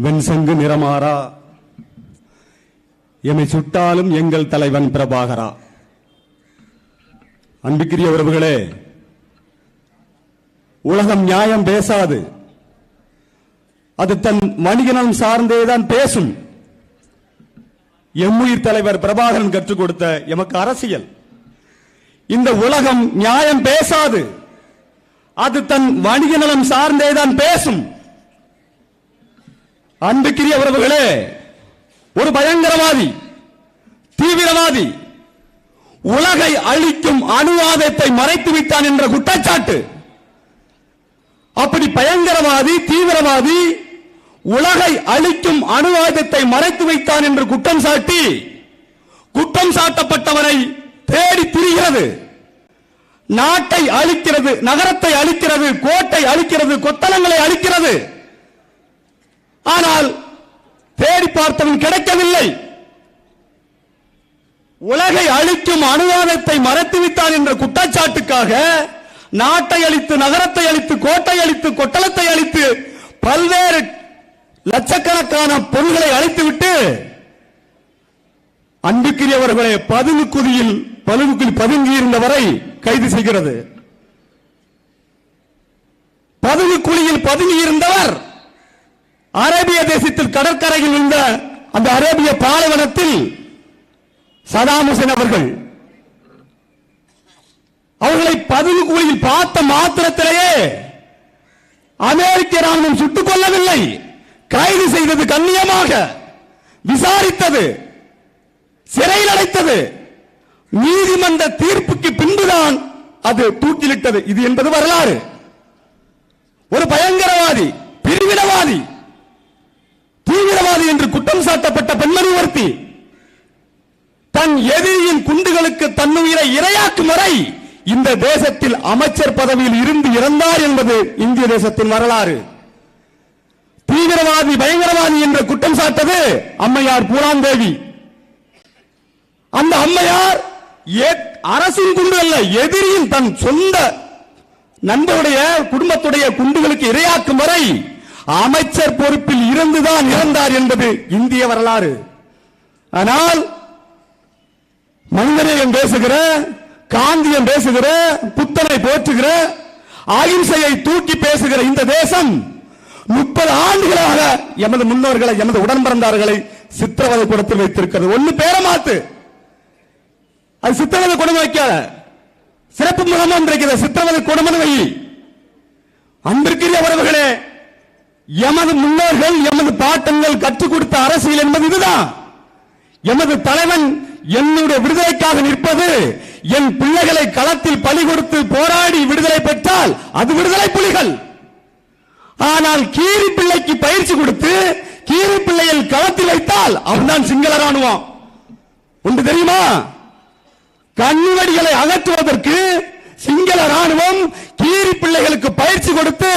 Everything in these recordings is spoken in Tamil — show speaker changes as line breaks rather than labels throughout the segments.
வெண்சங்கு நிறமாறா. எமை சுட்டாலும் எங்கள் தலைவன் பிரபாகரா. அன்புக்குரிய உறவுகளே உலகம் நியாயம் பேசாது. அது தன் வணிகனம் சார்ந்தேதான் பேசும். எம்முயிர் தலைவர் பிரபாகரன் கற்றுக் கொடுத்த எமக்கு அரசியல். இந்த உலகம் நியாயம் பேசாது. அது தன் வணிக நலம் சார்ந்தேதான் பேசும். அன்புக்குரிய உறவுகளே ஒரு பயங்கரவாதி தீவிரவாதி உலகை அழிக்கும் அணுவாதத்தை மறைத்து விட்டான் என்ற குற்றச்சாட்டு. அப்படி பயங்கரவாதி தீவிரவாதி உலகை அழிக்கும் அணுவாதத்தை மறைத்து வைத்தான் என்று குற்றம் சாட்டி குற்றம் சாட்டப்பட்டவனை தேடி திரிகிறது. நாட்டை அழிக்கிறது நகரத்தை அழிக்கிறது கோட்டை அழிக்கிறது கொத்தளங்களை அழிக்கிறது ஆனால் தேடி பார்த்தவன் கிடைக்கவில்லை உலகை அழிக்கும் அனுதானத்தை மறத்துவிட்டான் என்ற குற்றச்சாட்டுக்காக நாட்டை அழித்து நகரத்தை அழித்து கோட்டை அழித்து கொட்டளத்தை அழித்து பல்வேறு லட்சக்கணக்கான பொருள்களை அழித்துவிட்டு அன்புக்குரியவர்களை பதுங்கு குதியில் பதுங்குக்குள் பதுங்கி இருந்தவரை கைது செய்கிறது. பதுங்கு குழியில் பதுங்கி இருந்தவர் அரேபிய தேசத்தில் கடற்கரையில் இருந்த அந்த அரேபிய பாலைவனத்தில் சதாம் ஹுசேன் அவர்கள் அவர்களை பதவி கூலியில் பார்த்த மாத்திரத்திலேயே அமெரிக்க ராணுவம் சுட்டுக் கொள்ளவில்லை. கைது செய்தது கண்ணியமாக விசாரித்தது சிறையில் அடைத்தது. நீதிமன்ற தீர்ப்புக்கு பின்புதான் அது தூக்கிலிட்டது. இது என்பது வரலாறு. ஒரு பயங்கரவாதி பிரிவினவாதி தீவிரவாதி என்று குற்றம் சாட்டப்பட்ட பெண்மணி ஒருத்தி தன் எதிரியின் குண்டுகளுக்கு தன்னுயிரை இரையாக்கும் வரை இந்த தேசத்தில் அமைச்சர் பதவியில் இருந்து இறந்தார் என்பது இந்திய தேசத்தின் வரலாறு. தீவிரவாதி பயங்கரவாதி என்று குற்றம் சாட்டது அம்மையார் பூராந்தேவி அந்த அம்மையார் அரசின் குண்டு அல்ல எதிரியின் தன் சொந்த நண்பருடைய குடும்பத்துடைய குண்டுகளுக்கு இரையாக்கும் வரை அமைச்சர் பொறுப்பில் இருந்துதான் இறந்தார் என்பது இந்திய வரலாறு. ஆனால் மனிதநேயம் பேசுகிற காந்தியம் பேசுகிற புத்தனை போற்றுகிற அகிம்சையை தூக்கி பேசுகிற இந்த தேசம் முப்பது ஆண்டுகளாக எமது முன்னோர்களை எமது உடன் பிறந்தார்களை சித்திரவதை கூடத்தில் வைத்திருக்கிறது. ஒண்ணு பேரமாத்து அது சித்திரவதை கொடுமை வைக்காத. சிறப்பு முகமம் இருக்கிற சித்திரவதை கொடுமை வை. அன்பிற்குரிய உறவுகளே எமது முன்னோர்கள் எமது பாட்டங்கள் கற்றுக் கொடுத்த அரசியல் என்பது இதுதான். எமது தலைவன் என்னுடைய விடுதலைக்காக நிற்பது என் பிள்ளைகளை களத்தில் பலி கொடுத்து போராடி விடுதலை பெற்றால் அது விடுதலை புலிகள். ஆனால் கீரி பிள்ளைக்கு பயிற்சி கொடுத்து கீரி பிள்ளையில் களத்தில் வைத்தால் அவன்தான் சிங்கள ராணுவம் ஒன்று தெரியுமா? கண்ணிவடிகளை அகற்றுவதற்கு சிங்கள ராணுவம் கீரி பிள்ளைகளுக்கு பயிற்சி கொடுத்து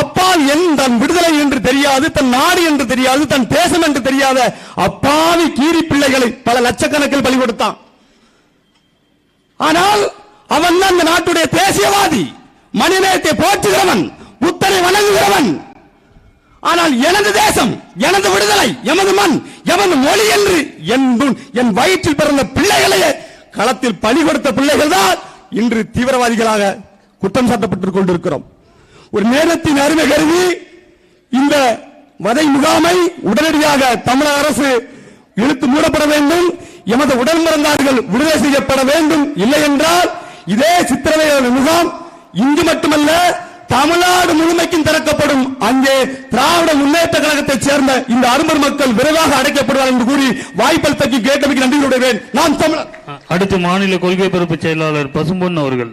அப்பால் என் தன் விடுதலை என்று தெரியாது தன் நாடு என்று தெரியாது தன் தேசம் என்று தெரியாத அப்பாவி கீரி பிள்ளைகளை பல லட்சக்கணக்கில் பலி கொடுத்தான். ஆனால் அவன் தான் இந்த நாட்டுடைய தேசியவாதி. மனிதநேயத்தை போற்றுகிறவன் புத்தரை வணங்குகிறவன். ஆனால் எனது தேசம் எனது விடுதலை எமது மண் எமது மொழி என்று என் என் வயிற்றில் பிறந்த பிள்ளைகளையே களத்தில் பலி கொடுத்த பிள்ளைகள் தான் இன்று தீவிரவாதிகளாக குற்றம் சாட்டப்பட்டுக் கொண்டிருக்கிறோம். ஒரு நேரத்தின் அருமை கருதி இந்த வதை முகாமை உடனடியாக தமிழக அரசு இழுத்து மூடப்பட வேண்டும். எமது உடல் மறந்தார்கள் விடுதலை செய்யப்பட வேண்டும். இல்லை என்றால் இதே சித்திரவை முகாம் இங்கு மட்டுமல்ல தமிழ்நாடு முழுமைக்கும் திறக்கப்படும். அங்கே திராவிட முன்னேற்ற கழகத்தைச் சேர்ந்த இந்த அரும்பர் மக்கள் விரைவாக அடைக்கப்படுவார் என்று கூறி வாய்ப்பளித்தக்கு கேட்டமைக்கு நன்றி விடுகிறேன் நான் தமிழர்
அடுத்து மாநில கொள்கை பரப்பு செயலாளர் பசும்பொன் அவர்கள்.